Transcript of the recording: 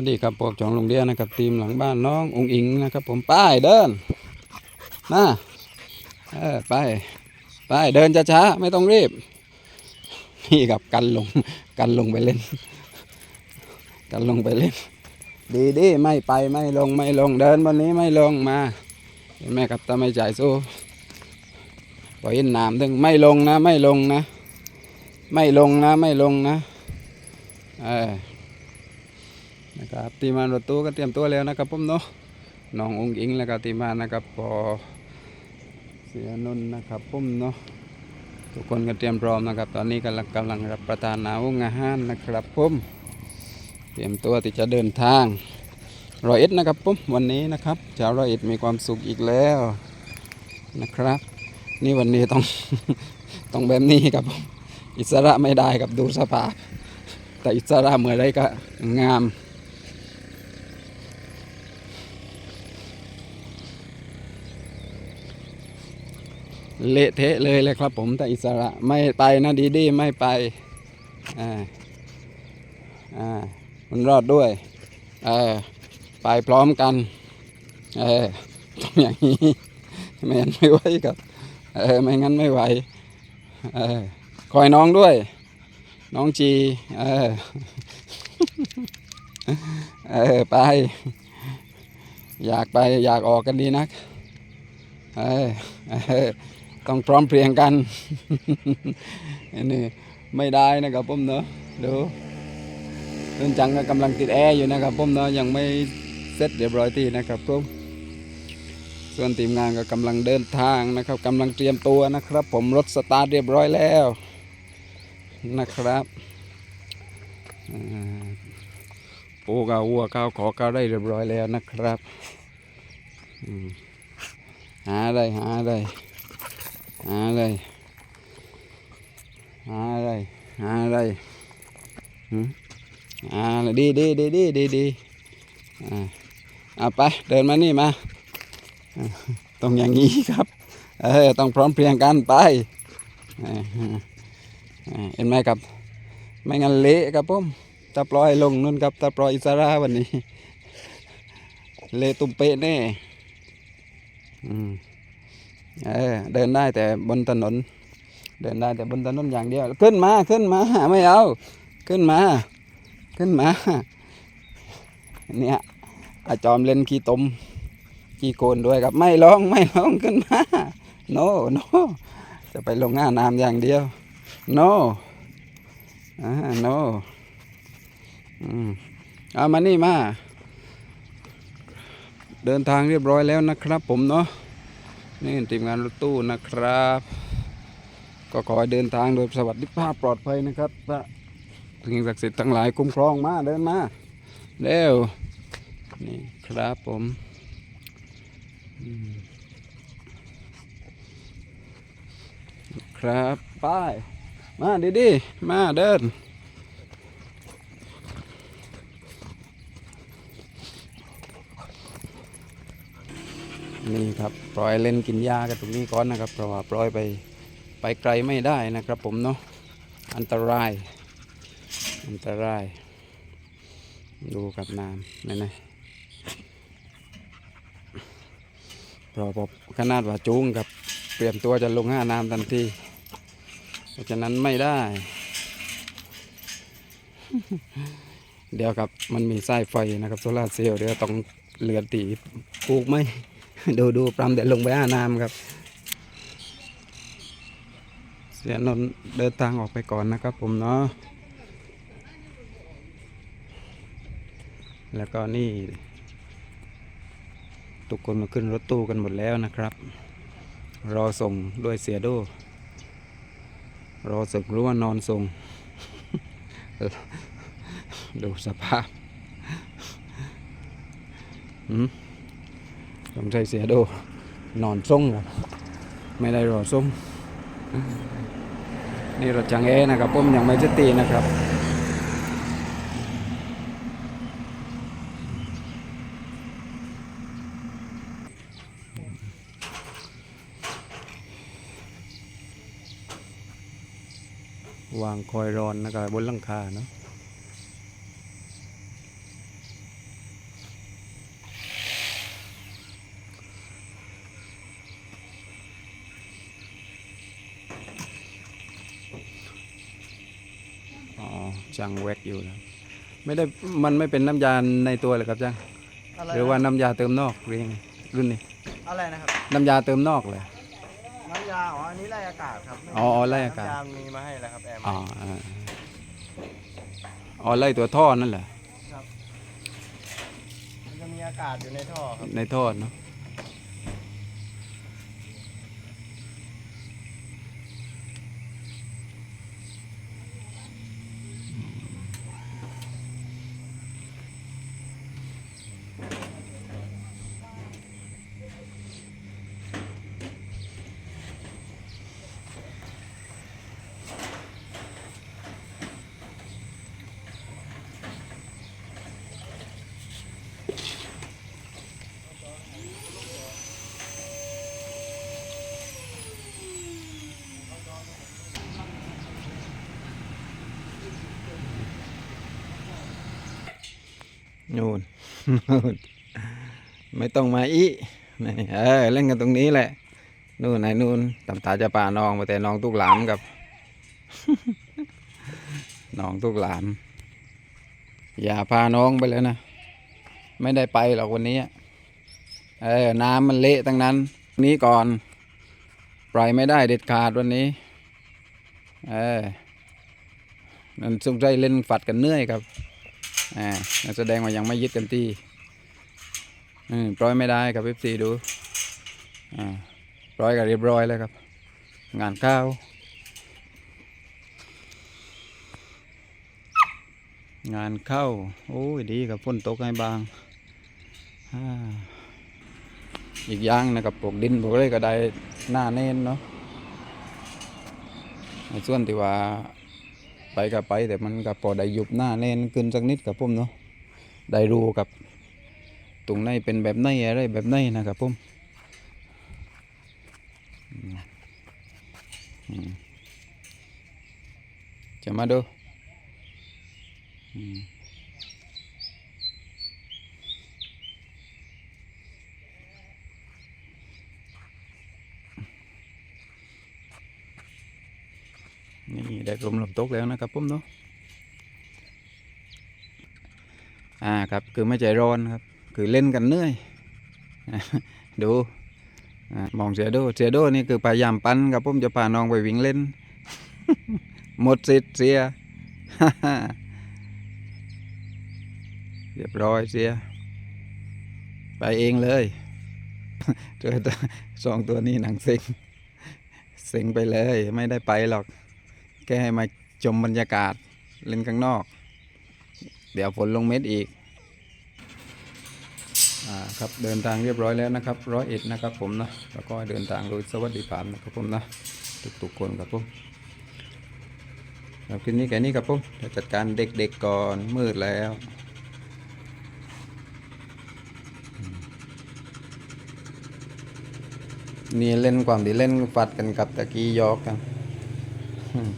สวัสดีครับพวกจองโรงเรียนนะครับทีมหลังบ้านน้ององอิงนะครับ ผมป้ายเดินมาเออไปไปเดินช้าๆไม่ต้องรีบ นี่ครับกันลงกันลงไปเล่น กันลงไปเล่น ดีดีไม่ไปไม่ลงไม่ลงเดินวันนี้ไม่ลงมาเห็นไหมครับถ้าไม่จ่ายสู้ปล่อยน้ำถึงไม่ลงนะ ไม่ลงนะ ไม่ลงนะไม่ลงนะเออ นะครับทีมานรถตู้ก็เตรียมตัวแล้วนะครับผมเนาะน้ององค์อิงแล้วก็ทีมานนะครับพอเสียนนท์นะครับผมเนาะทุกคนก็เตรียมพร้อมนะครับ ตอนนี้กำลังกำลังรับประทานอาวุธอาหารนะครับผมเตรียมตัวที่จะเดินทางรอยเอ็ดนะครับผมวันนี้นะครับชาวรอยเอ็ดมีความสุขอีกแล้วนะครับ นี่วันนี้ต้องต้องแบบนี้ครับผมอิสระไม่ได้ครับดูสภาพแต่อิสระเมื่อไรก็งาม เละเทะเลยเลยครับผมแต่อิสระไม่ไปนะดีดีไม่ไปอ่าอ่ามันรอดด้วยเออไปพร้อมกันเออต้องอย่างนี้ไม่งั้นไม่ไหวครับเออไม่งั้นไม่ไหวเออคอยน้องด้วย น้องจีเออเออไป อยากไปอยากออกกันดีนัก เออเออ ต้องพร้อมเพรียงกันอันนี่ไม่ได้นะครับผมเนาะดูเรื่องจังก็กำลังติดแอร์อยู่นะครับผมเนาะยังไม่เสร็จเรียบร้อยทีนะครับผมส่วนทีมงานก็กำลังเดินทางนะครับกำลังเตรียมตัวนะครับ ผมรถสตาร์ทเรียบร้อยแล้วนะครับปูกาวัวข้าวขอข้าวได้เรียบร้อยแล้วนะครับหาอะไรหาอะไร หาอะไรหาอะไรหาอะไรหาอะไรดีดีดีดีดีดีอ่าเอาไปเดินมานี่มาต้องอย่างนี้ครับเออต้องพร้อมเพรียงกันไปเห็นไหมครับ ไม่งั้นเละครับผมถ้าปล่อยลงนู่นครับถ้าปล่อยอิสระวันนี้ เละตุ้มเป๊ะแน่อืม เออเดินได้แต่บนถนน เดินได้แต่บนถนนอย่างเดียว ขึ้นมาขึ้นมาไม่เอา ขึ้นมา ขึ้นมาเนี่ยอาจอมเล่นขี้ตมขี้โกนด้วยครับ ไม่ลองไม่ลองขึ้นมาโนโนจะไปลงหน้าน้ำอย่างเดียวโนอ่าโนอืมเอามานี่มา เดินทางเรียบร้อยแล้วนะครับผมเนาะ นี่ทีมงานรถตู้นะครับ ก็ขอให้เดินทางโดยสวัสดิภาพปลอดภัยนะครับพระสิ่งศักดิ์สิทธิ์ทั้งหลายคุ้มครองมาเดินมาเร็วนี่ครับผมครับไป้ายมาดีดีๆมาเดิน นี่ครับปล่อยเล่นกินหญ้ากันตรงนี้ก่อนนะครับ เพราะว่าปล่อยไปไปไกลไม่ได้นะครับผมเนาะอันตราย อันตราย ดูกับน้ำนี่นะเพราะพอขนาดว่าจูงกับเตรียมตัวจะลงห้าน้ำทันทีเพราะฉะนั้นไม่ได้ เดี๋ยวครับมันมีสายไฟนะครับโซลาเซลล์เดี๋ยวต้องเลือนตีปลูกไหม ดูดูปรำเดี๋ยวลงไปอาน้ำครับ เสียนนเดินทางออกไปก่อนนะครับผมเนาะแล้วก็นี่ ทุกคนมาขึ้นรถตู้กันหมดแล้วนะครับ รอส่งด้วยเสียโดรอสึกรู้ว่านอนส่ง ดูสภาพหืม ผมใช้เสียโดนอนส่งครับ ไม่ได้รอส่งนี่รถจังเอนะครับผมยังไม่จะตีนะครับวางคอยรอนนะครับบนหลังคาเนาะ ช่างแว็กอยู่นะไม่ได้มันไม่เป็นน้ำยาในตัวเลยครับจ้างอะไรหรือว่าน้ำยาเติมนอกหรือยังไงรุ่นนี้ อะไรนะครับน้ำยาเติมนอกเลย น้ำยาอ๋ออันนี้ไล่อากาศครับอ๋ออ๋อไล่อากาศ น้ำยามีมาให้แล้วครับแอร์อ๋ออ่าอ๋อไล่ตัวท่อนั่นแหละมันจะมีอากาศอยู่ในท่อครับในท่อเนาะ นู่นไม่ต้องมาอีเออเล่นกันตรงนี้แหละ นู่นไหนนู่นตำตาจะป่าน้องมาแต่น้องตุกหลามกับน้องตุกหลาม อย่าพาน้องไปเลยนะ ไม่ได้ไปหรอกวันนี้เออน้ำมันเละทั้งนั้น นี้ก่อน ปล่อยไม่ได้เด็ดขาดวันนี้ เออนั่นสงสัยเล่นฝัดกันเหนื่อยครับ อ่านั่นแสดงว่ายังไม่ยึดกันที่อืมปล่อยไม่ได้ครับเอฟซีดูอ่าปล่อยกันเรียบร้อยแล้วครับ งานข้าวงานเข้า โอ้ยดีครับฝนตกให้บางอ่าอีกอย่างนะครับปลูกดินปลูกอะไรก็ได้หน้าเน้นเนาะส่วนที่ว่า ไปกับไป แต่มันกับพอได้ยุบหน้าเน้นขึ้นสักนิดกับผมเนาะได้รู้กับตรงไหนเป็นแบบไหนอะไรแบบไหนนะครับผมอืมจะมาดูอื มนี่ได้ลมลมตกแล้วนะครับผมเนาะอ่าครับคือไม่ใจร้อนครับ คือเล่นกันเหนื่อยดูอมองเสียโดเสียโดนี่คือพยายามปั้นครับผมจะพาน้องไปวิ่งเล่น หมดสิทธิ์เสียเรียบร้อยเสีย ไปเองเลยเจอตัวสองตัวนี้หนังเซ็งเซ็งไปเลย ไม่ได้ไปหรอก แค่ให้มาชมบรรยากาศเล่นข้างนอก เดี๋ยวฝนลงเม็ดอีกอ่าครับเดินทางเรียบร้อยแล้วนะครับร้อยเอ็ดนะครับผมนะแล้วก็เดินทางโดยสวัสดิภาพนะครับผมนะทุกๆคนครับผมครับคืนนี้แค่นี้ครับผมเดี๋ยวจัดการเด็กๆก่อนมืดแล้วนี่เล่นความที่เล่นฟัดกันกับตะกี้ยอกกัน อืม